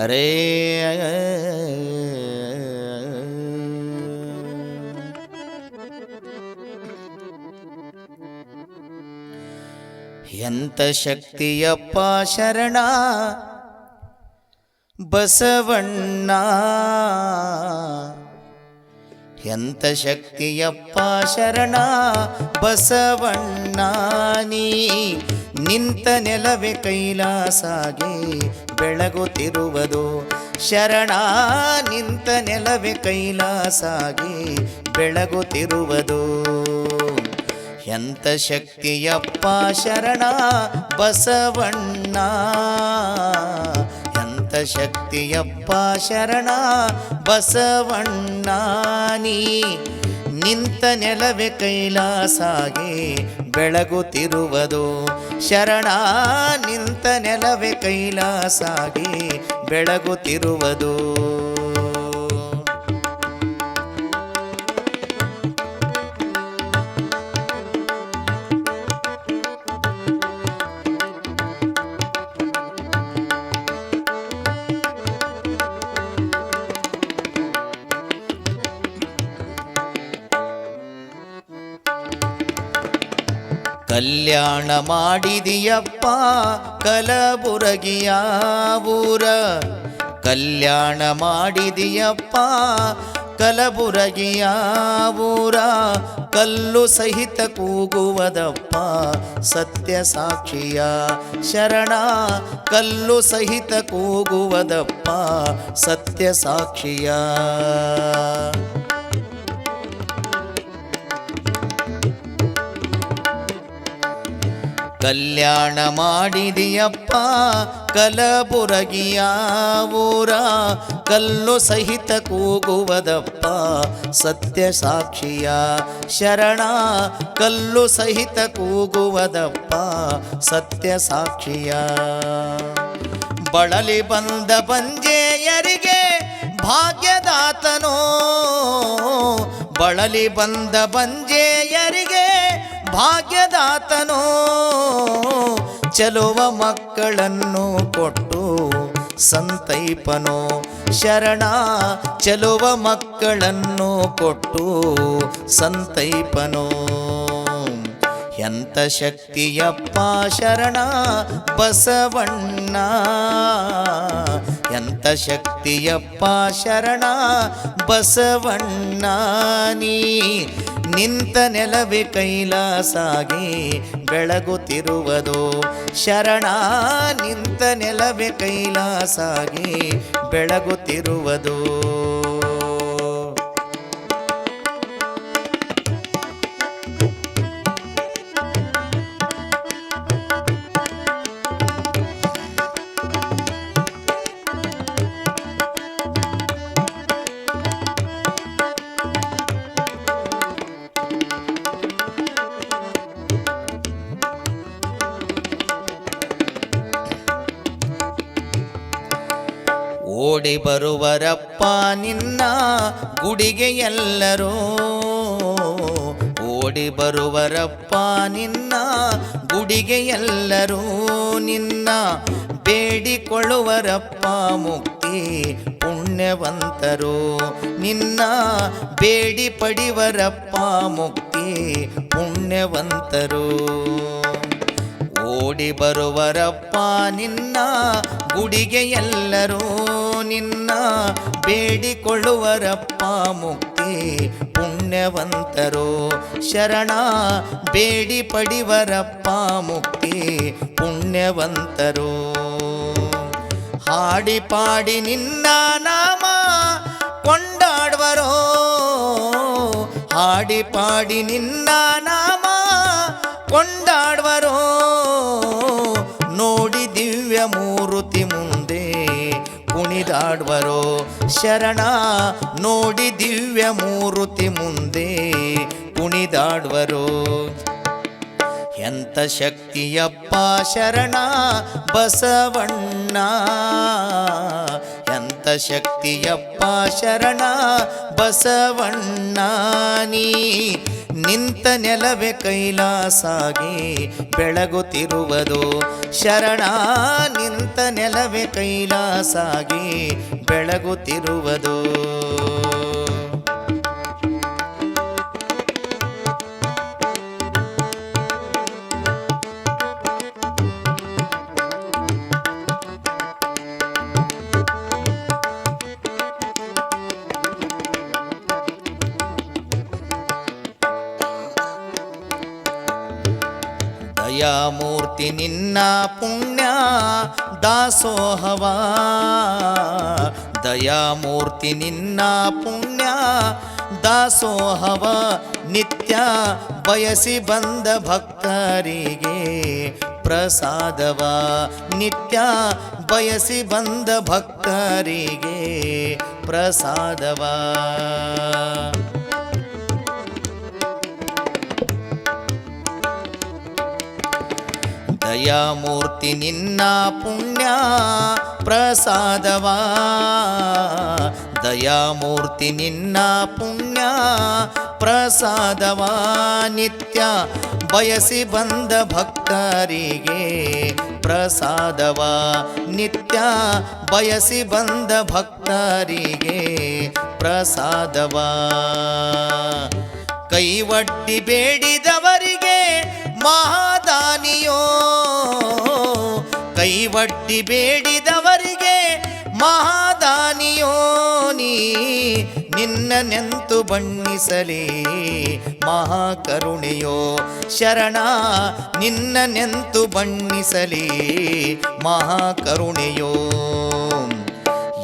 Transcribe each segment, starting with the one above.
ಅರೇ ಎಂತ ಶಕ್ತಿಯಪ್ಪ ಶರಣ ಬಸವಣ್ಣ. ಎಂತ ಶಕ್ತಿಯಪ್ಪ ಶರಣ? ಬಸವಣ್ಣಾನಿ ನಿಂತ ನೆಲವೇ ಕೈಲಾಸಾಗಿ ಬೆಳಗುತ್ತಿರುವುದು. ಶರಣ, ನಿಂತ ನೆಲವೇ ಕೈಲಾಸಾಗಿ ಬೆಳಗುತ್ತಿರುವುದು. ಎಂತ ಶಕ್ತಿಯಪ್ಪ ಶರಣ? ಬಸವಣ್ಣ ಶಕ್ತಿಯಪ್ಪ ಶರಣ ಬಸವಣ್ಣಾನಿ ನಿಂತ ನೆಲವೇ ಕೈಲಾಸಾಗಿ ಬೆಳಗುತ್ತಿರುವುದು. ಶರಣ ನಿಂತ ನೆಲವೇ ಕೈಲಾಸಾಗಿ ಬೆಳಗುತ್ತಿರುವುದು. ಕಲ್ಯಾಣ ಮಾಡಿದಿಯಪ್ಪ, ಕಲಬುರಗಿಯ ಊರ. ಕಲ್ಯಾಣ ಮಾಡಿದಿಯಪ್ಪ, ಕಲಬುರಗಿಯ ಊರ. ಕಲ್ಲು ಸಹಿತ ಕೂಗುವದಪ್ಪ, ಸತ್ಯ ಸಾಕ್ಷಿಯ ಶರಣ. ಕಲ್ಲು ಸಹಿತ ಕೂಗುವದಪ್ಪ, ಸತ್ಯ ಸಾಕ್ಷಿಯ ಕಲ್ಯಾಣ ಮಾಡಿದಿಯಪ್ಪ, ಕಲಬುರಗಿಯ ಊರ, ಕಲ್ಲು ಸಹಿತ ಕೂಗುವದಪ್ಪ, ಸತ್ಯ ಸಾಕ್ಷಿಯ ಶರಣ, ಕಲ್ಲು ಸಹಿತ ಕೂಗುವದಪ್ಪ, ಸತ್ಯ ಸಾಕ್ಷಿಯ. ಬಳಲಿ ಬಂದ ಬಂಜೆಯರಿಗೆ ಭಾಗ್ಯದಾತನೋ, ಬಳಲಿ ಬಂದ ಬಂಜೆಯರಿಗೆ ಭಾಗ್ಯದಾತನೋ, ಚಲುವ ಮಕ್ಕಳನ್ನು ಕೊಟ್ಟು ಸಂತೈಪನೋ. ಶರಣ, ಚಲುವ ಮಕ್ಕಳನ್ನು ಕೊಟ್ಟು ಸಂತೈಪನೋ. ಎಂತ ಶಕ್ತಿಯಪ್ಪ ಶರಣ, ಬಸವಣ್ಣ. ಎಂತ ಶಕ್ತಿಯಪ್ಪ ಶರಣ, ಬಸವಣ್ಣ ನೀ. ನಿಂತ ನೆಲವೇ ಕೈಲಾಸಾಗಿ ಬೆಳಗುತ್ತಿರುವುದು. ಶರಣ ನಿಂತ ನೆಲವೇ ಕೈಲಾಸಾಗಿ ಬೆಳಗುತ್ತಿರುವುದು. ಓಡಿ ಬರುವರಪ್ಪ ನಿನ್ನ ಗುಡಿಗೆ ಎಲ್ಲರೂ. ಓಡಿ ಬರುವರಪ್ಪ ನಿನ್ನ ಗುಡಿಗೆ ಎಲ್ಲರೂ. ನಿನ್ನ ಬೇಡಿಕೊಳ್ಳುವರಪ್ಪ ಮುಕ್ತಿ ಪುಣ್ಯವಂತರು. ನಿನ್ನ ಬೇಡಿ ಪಡಿವರಪ್ಪ ಮುಕ್ತಿ ಪುಣ್ಯವಂತರು. ಓಡಿ ಬರುವರಪ್ಪ ನಿನ್ನ, ಗುಡಿಗೆ ಎಲ್ಲರೂ ನಿನ್ನ, ಬೇಡಿಕೊಳ್ಳುವರಪ್ಪ ಮುಕ್ತಿ ಪುಣ್ಯವಂತರು. ಶರಣ, ಬೇಡಿ ಪಡಿವರಪ್ಪ ಮುಕ್ತಿ ಪುಣ್ಯವಂತರು. ಹಾಡಿ ಪಾಡಿ ನಿನ್ನ ನಾಮ ಕೊಂಡಾಡುವರೋ. ಹಾಡಿ ಪಾಡಿ ನಿನ್ನ ನಾಮ ಕೊಂಡಾಡುವರೋ. ಮೂರುತಿ ಮುಂದೆ ಕುಣಿದಾಡುವರೋ ಶರಣ, ನೋಡಿ ದಿವ್ಯ ಮೂರುತಿ ಮುಂದೆ ಕುಣಿದಾಡುವರೋ. ಎಂತ ಶಕ್ತಿಯಪ್ಪ ಶರಣ, ಬಸವಣ್ಣ. ಎಂತ ಶಕ್ತಿಯಪ್ಪ ಶರಣ, ಬಸವಣ್ಣ ನೀ. ನಿಂತ ನೆಲವೆ ಕೈಲಾಸಾಗಿ ಬೆಳಗುತ್ತಿರುವುದು. ಶರಣ ನಿಂತ ನೆಲವೆ ಕೈಲಾಸಾಗಿ ಬೆಳಗುತ್ತಿರುವುದು. ದಾಸೋಹವ. ದಯಾಮೂರ್ತಿ ನಿನ್ನ ಪುಣ್ಯ. ದಾಸೋಹವ, ನಿತ್ಯ ಬಯಸಿ ಬಂದ ಭಕ್ತರಿಗೆ ಪ್ರಸಾದವ. ನಿತ್ಯ ಬಯಸಿ ಬಂದ ಭಕ್ತರಿಗೆ ಪ್ರಸಾದವ. ದಯಾಮೂರ್ತಿ ನಿನ್ನ ಪುಣ್ಯ ಪ್ರಸಾದವ. ದಯಾಮೂರ್ತಿ ನಿನ್ನ ಪುಣ್ಯ ಪ್ರಸಾದವ. ನಿತ್ಯ ಬಯಸಿ ಬಂದ ಭಕ್ತರಿಗೆ ಪ್ರಸಾದವ. ನಿತ್ಯ ಬಯಸಿ ಬಂದ ಭಕ್ತರಿಗೆ ಪ್ರಸಾದವ. ಕೈವಟ್ಟಿ ಬೇಡಿದವರಿಗೆ ಮಹಾದಾನಿಯೋ. ಕೈವಡ್ಡಿ ಬೇಡಿದವರಿಗೆ ಮಹಾದಾನಿಯೋನಿ ನಿನ್ನ ನೆಂತು ಬಣ್ಣಿಸಲಿ ಮಹಾಕರುಣೆಯೋ. ಶರಣ, ನಿನ್ನ ನೆಂತು ಬಣ್ಣಿಸಲಿ ಮಹಾಕರುಣೆಯೋ.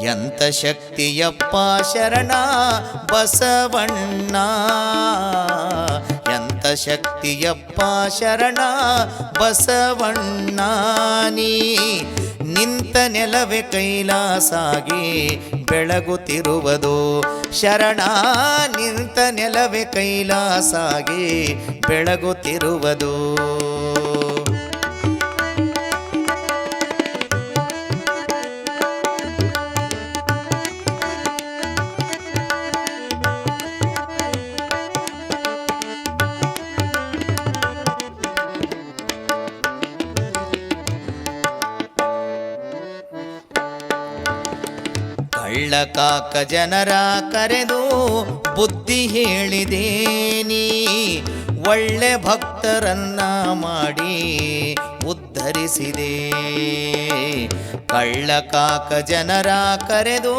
ಎಂತ ಶಕ್ತಿಯಪ್ಪ ಶರಣ ಬಸವಣ್ಣ ಶಕ್ತಿಯಪ್ಪ ಶರಣ ಬಸವಣ್ಣ ನೀ ನಿಂತ ನೆಲವೇ ಕೈಲಾಸಾಗಿ ಬೆಳಗುತ್ತಿರುವುದು. ಶರಣ ನಿಂತ ನೆಲವೇ ಕೈಲಾಸಾಗಿ ಬೆಳಗುತ್ತಿರುವುದು. ಕಳ್ಳಕಾಕ ಜನರ ಕರೆದು ಬುದ್ಧಿ ಹೇಳಿದೇನಿ. ಒಳ್ಳೆ ಭಕ್ತರನ್ನ ಮಾಡಿ ಉದ್ಧರಿಸಿದೆ. ಕಳ್ಳ ಕಾಕ ಜನರ ಕರೆದು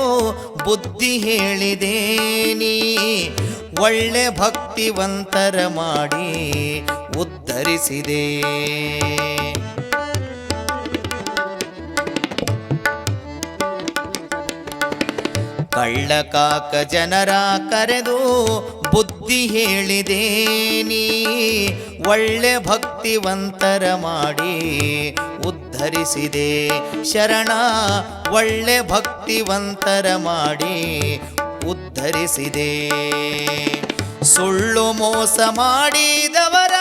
ಬುದ್ಧಿ ಹೇಳಿದೇನಿ. ಒಳ್ಳೆ ಭಕ್ತಿವಂತರ ಮಾಡಿ ಉದ್ಧರಿಸಿದೆ. ಕಳ್ಳಕಾಕ ಜನರ ಕರೆದು ಬುದ್ಧಿ ಹೇಳಿದೆ ನೀ, ಒಳ್ಳೆ ಭಕ್ತಿವಂತರ ಮಾಡಿ ಉದ್ಧರಿಸಿದೆ. ಶರಣ, ಒಳ್ಳೆ ಭಕ್ತಿವಂತರ ಮಾಡಿ ಉದ್ಧರಿಸಿದೆ. ಸುಳ್ಳು ಮೋಸ ಮಾಡಿದವರ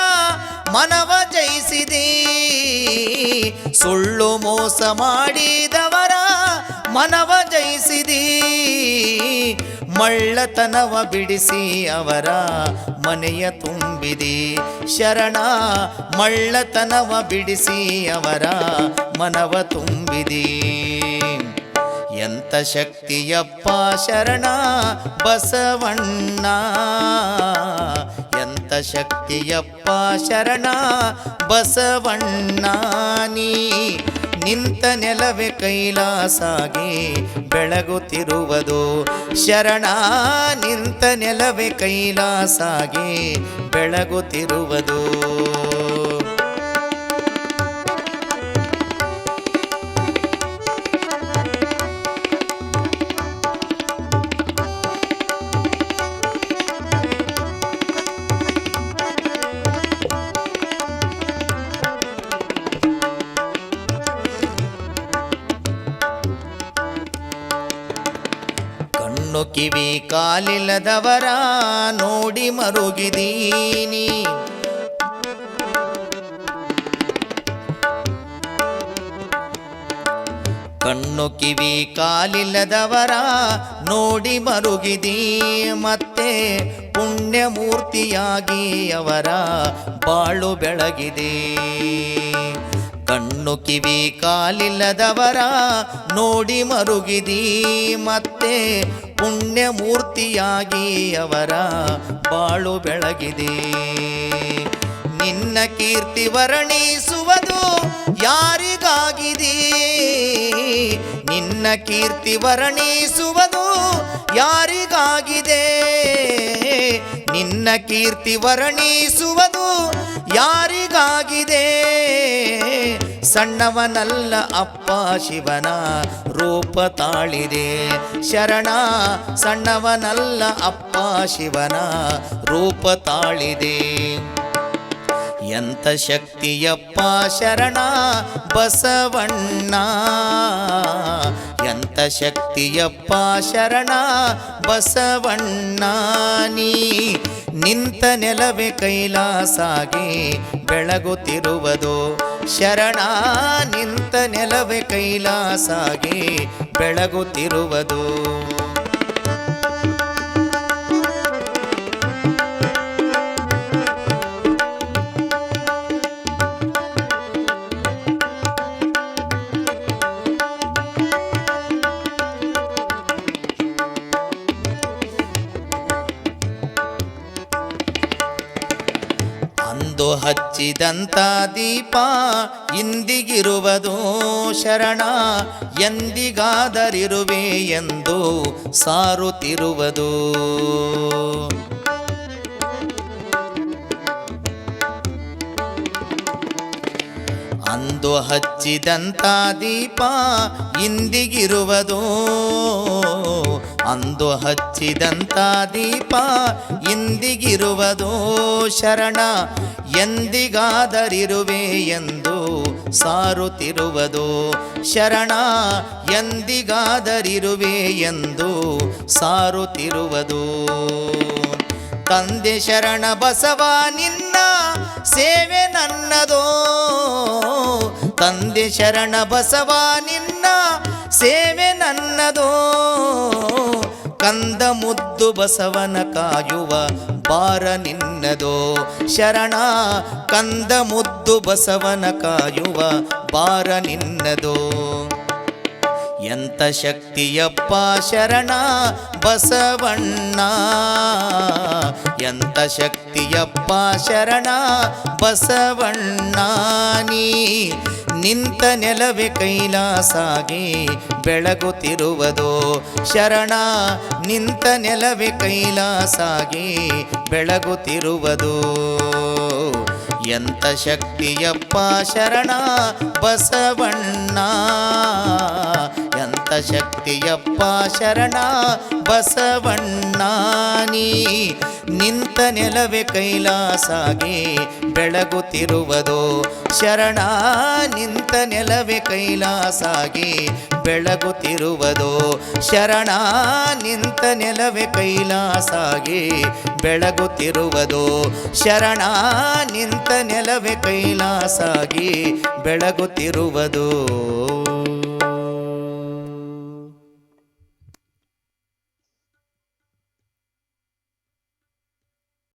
ಮನವ ಜಯಿಸಿದೆ. ಸುಳ್ಳು ಮೋಸ ಮಾಡಿದವರ ಮನವ ಜಯಿಸಿದಿ, ಮಳ್ಳತನವ ಬಿಡಿಸಿ ಅವರ ಮನೆಯ ತುಂಬಿದಿ. ಶರಣ, ಮಳ್ಳತನವ ಬಿಡಿಸಿ ಅವರ ಮನವ ತುಂಬಿದಿ. ಎಂತ ಶಕ್ತಿಯಪ್ಪ ಶರಣ ಬಸವಣ್ಣ. ಶಕ್ತಿಯಪ್ಪ ಶರಣ ಬಸವಣ್ಣ ನೀ ನಿಂತ ನೆಲವೇ ಕೈಲಾಸಾಗಿ ಬೆಳಗುತ್ತಿರುವುದು. ಶರಣ ನಿಂತ ನೆಲವೇ ಕೈಲಾಸಾಗಿ ಬೆಳಗುತ್ತಿರುವುದು. ಕಿವಿ ಕಾಲಿಲ್ಲದವರ ನೋಡಿ ಮರುಗಿದೀನಿ. ಕಣ್ಣು ಕಿವಿ ಕಾಲಿಲ್ಲದವರ ನೋಡಿ ಮರುಗಿದೀ. ಮತ್ತೆ ಪುಣ್ಯಮೂರ್ತಿಯಾಗಿ ಅವರ ಬಾಳು ಬೆಳಗಿದೆ. ಕಣ್ಣು ಕಿವಿ ಕಾಲಿಲ್ಲದವರ ನೋಡಿ ಮರುಗಿದೀ. ಮತ್ತೆ ಪುಣ್ಯಮೂರ್ತಿಯಾಗಿ ಅವರ ಬಾಳು ಬೆಳಗಿದೆ. ನಿನ್ನ ಕೀರ್ತಿ ವರ್ಣಿಸುವುದು ಯಾರಿಗಾಗಿದೆ? ನಿನ್ನ ಕೀರ್ತಿ ವರ್ಣಿಸುವುದು ಯಾರಿಗಾಗಿದೆ? ನಿನ್ನ ಕೀರ್ತಿ ವರ್ಣಿಸುವುದು ಯಾರಿಗಾಗಿದೆ? ಸಣ್ಣವನಲ್ಲ ಅಪ್ಪ ಶಿವನ ರೂಪ ತಾಳಿದೆ. ಶರಣ ಸಣ್ಣವನಲ್ಲ ಅಪ್ಪ ಶಿವನ ರೂಪ ತಾಳಿದೆ. ಎಂತ ಶಕ್ತಿಯಪ್ಪ ಶರಣ ಬಸವಣ್ಣ. ಎಂತ ಶಕ್ತಿಯಪ್ಪ ಶರಣ ಬಸವಣ್ಣ. ನೀ ನಿಂತ ನೆಲವೇ ಕೈಲಾಸಾಗಿ ಬೆಳಗುತ್ತಿರುವುದು. ಶರಣ ನಿಂತ ನೆಲವೇ ಕೈಲಾಸಾಗಿ ಬೆಳಗುತ್ತಿರುವುದು. ಹಚ್ಚಿದಂತ ದೀಪ ಇಂದಿಗಿರುವುದು ಶರಣ ಎಂದಿಗಾದರಿರುವೆ ಎಂದು ಸಾರುತ್ತಿರುವುದು. ಅಂದು ಹಚ್ಚಿದಂತ ದೀಪ ಇಂದಿಗಿರುವುದು ಅಂದು ಹಚ್ಚಿದಂತ ದೀಪ ಇಂದಿಗಿರುವುದು ಶರಣ ಎಂದಿಗಾದರಿರುವೆ ಎಂದು ಸಾರುತ್ತಿರುವುದು ಶರಣ, ಎಂದಿಗಾದರಿರುವೆ ಎಂದು ಸಾರುತ್ತಿರುವುದು. ತಂದೆ ಶರಣ ಬಸವ, ನಿನ್ನ ಸೇವೆ ನನ್ನದೋ. ತಂದೆ ಶರಣ ಬಸವ, ನಿನ್ನ ಸೇವೆ ನನ್ನದೋ. ಕಂದ ಮುದ್ದು ಬಸವನ ಕಾಯುವ ಬಾರ ನಿನ್ನದೋ. ಶರಣ ಕಂದ ಮುದ್ದು ಬಸವನ ಕಾಯುವ ಬಾರ ನಿನ್ನದೋ. ಎಂತ ಶಕ್ತಿಯಪ್ಪ ಶರಣ ಬಸವಣ್ಣ? ಎಂತ ಶಕ್ತಿಯಪ್ಪ ಶರಣ ಬಸವಣ್ಣ? ನೀ ನಿಂತ ನೆಲವೇ ಕೈಲಾಸಾಗಿ ಬೆಳಗುತ್ತಿರುವುದು ಶರಣ. ನಿಂತ ನೆಲವೇ ಕೈಲಾಸಾಗಿ ಬೆಳಗುತ್ತಿರುವುದು ಎಂತ ಶಕ್ತಿಯಪ್ಪ ಶರಣ ಬಸವಣ್ಣ? ಶಕ್ತಿಯಪ್ಪ ಶರಣ ಬಸವಣ್ಣಾನಿ ನಿಂತ ನೆಲವೇ ಕೈಲಾಸಾಗಿ ಬೆಳಗುತ್ತಿರುವುದು. ಶರಣ ನಿಂತ ನೆಲವೇ ಕೈಲಾಸಾಗಿ ಬೆಳಗುತ್ತಿರುವುದು. ಶರಣ ನಿಂತ ನೆಲವೇ ಕೈಲಾಸಾಗಿ ಬೆಳಗುತ್ತಿರುವುದು. ಶರಣ ನಿಂತ ನೆಲವೇ ಕೈಲಾಸಾಗಿ ಬೆಳಗುತ್ತಿರುವುದು.